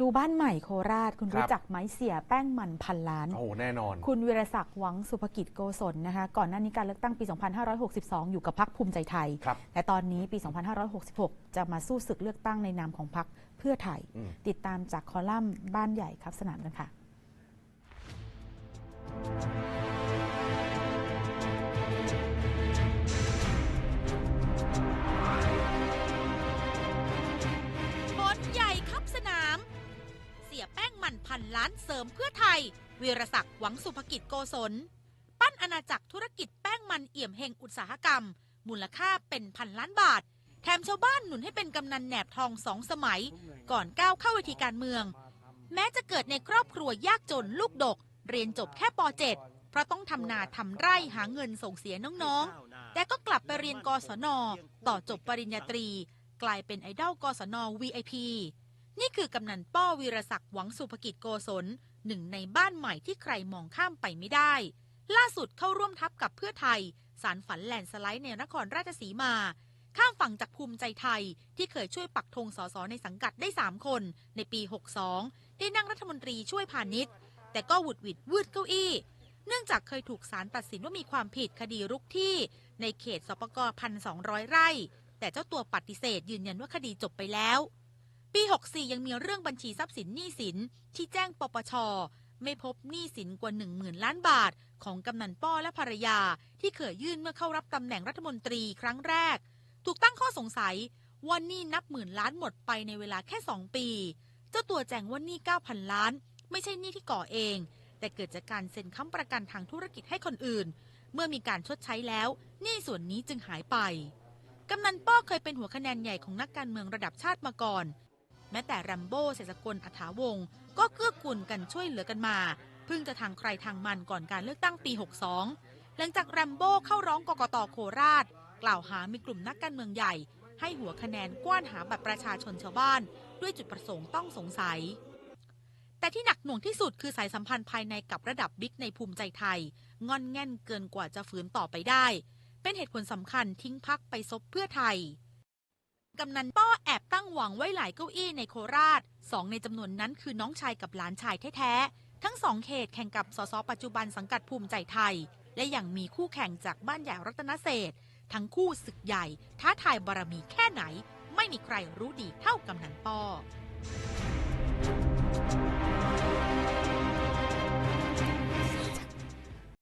ดูบ้านใหม่โคราช คุณครับ รู้จักไหมเสียแป้งมันพันล้าน โอ้โหแน่นอน คุณวิรศักดิ์หวังสุภกิจโกศลนะคะ ก่อนหน้านี้การเลือกตั้งปี 2562 อยู่กับพักภูมิใจไทย ครับ แต่ตอนนี้ปี 2566 จะมาสู้ศึกเลือกตั้งในนามของพักเพื่อไทย อืม ติดตามจากคอลัมน์บ้านใหญ่ครับสนามกันค่ะ พันล้านเสริมเพื่อไทย วีรศักดิ์หวังสุภกิจโกศล ปั้นอาณาจักรธุรกิจแป้งมันเอี่ยมเฮงอุตสาหกรรม มูลค่าเป็นพันล้านบาท แถมชาวบ้านหนุนให้เป็นกำนันแหนบทองสองสมัย ก่อนก้าวเข้าเวทีการเมือง แม้จะเกิดในครอบครัวยากจนลูกดก เรียนจบแค่ป .7 เพราะต้องทำนาทำไร่หาเงินส่งเสียน้องๆ แต่ก็กลับไปเรียนกศน ต่อจบปริญญาตรี กลายเป็นไอดอลกศน VIP นี่คือกำนันป้อวีรศักดิ์หวังสุภกิจโกศลหนึ่งในบ้านใหม่ที่ใครมองข้ามไปไม่ได้ ล่าสุดเข้าร่วมทัพกับเพื่อไทย สารฝันแลนสไลด์ในนครราชสีมา ข้ามฝั่งจากภูมิใจไทยที่เคยช่วยปักธงสสในสังกัดได้ 3 คน ในปี 62 ได้นั่งรัฐมนตรีช่วยพาณิชย์ แต่ก็หวุดหวิดวืดเก้าอี้ เนื่องจากเคยถูกศาลตัดสินว่ามีความผิดคดีรุกที่ในเขตสปกพันสองไร่ แต่เจ้าตัวปฏิเสธยืนยันว่าคดีจบไปแล้ว ปี 64 ยังมีเรื่องบัญชีทรัพย์สินหนี้สินที่แจ้งปปช ไม่พบหนี้สินกว่า 1 0,000 ล้านบาท ของกำนันป้อและภรรยา ที่เคยยื่นเมื่อเข้ารับตำแหน่งรัฐมนตรีครั้งแรก ถูกตั้งข้อสงสัยว่าหนี้นับหมื่นล้านหมดไปในเวลาแค่ 2 ปี เจ้าตัวแจ้งว่าหนี้9,000 ล้าน ไม่ใช่หนี้ที่ก่อเอง แต่เกิดจากการเซ็นค้ำประกันทางธุรกิจให้คนอื่น เมื่อมีการชดใช้แล้วหนี้ส่วนนี้จึงหายไปกำนันป้อเคยเป็นหัวคะแนนใหญ่ของนักการเมืองระดับชาติมาก่อน ม้แต่แรมโบ้เศรษฐกลอัฐาวงศ์ก็เกื้อกูลกันช่วยเหลือกันมาเพิ่งจะทางใครทางมันก่อนการเลือกตั้งปี 62 หลังจากแรมโบ้เข้าร้องกกตโคราช กล่าวหามีกลุ่มนักการเมืองใหญ่ ให้หัวคะแนนกว้านหาบัตรประชาชนชาวบ้าน ด้วยจุดประสงค์ต้องสงสัย แต่ที่หนักหน่วงที่สุดคือสายสัมพันธ์ภายในกับระดับบิ๊กในภูมิใจไทย งอนแง่นเกินกว่าจะฝืนต่อไปได้ เป็นเหตุผลสำคัญทิ้งพักไปซบเพื่อไทย กำนันป้อแอบตั้งหวังไว้หลายเก้าอี้ในโคราชสองในจำนวนนั้นคือน้องชายกับหลานชายแท้ๆ ทั้งสองเขตแข่งกับสสปัจจุบันสังกัดภูมิใจไทย และยังมีคู่แข่งจากบ้านใหญ่รัตนเศษทั้งคู่ศึกใหญ่ ท้าทายบารมีแค่ไหน ไม่มีใครรู้ดีเท่ากำนันป้อ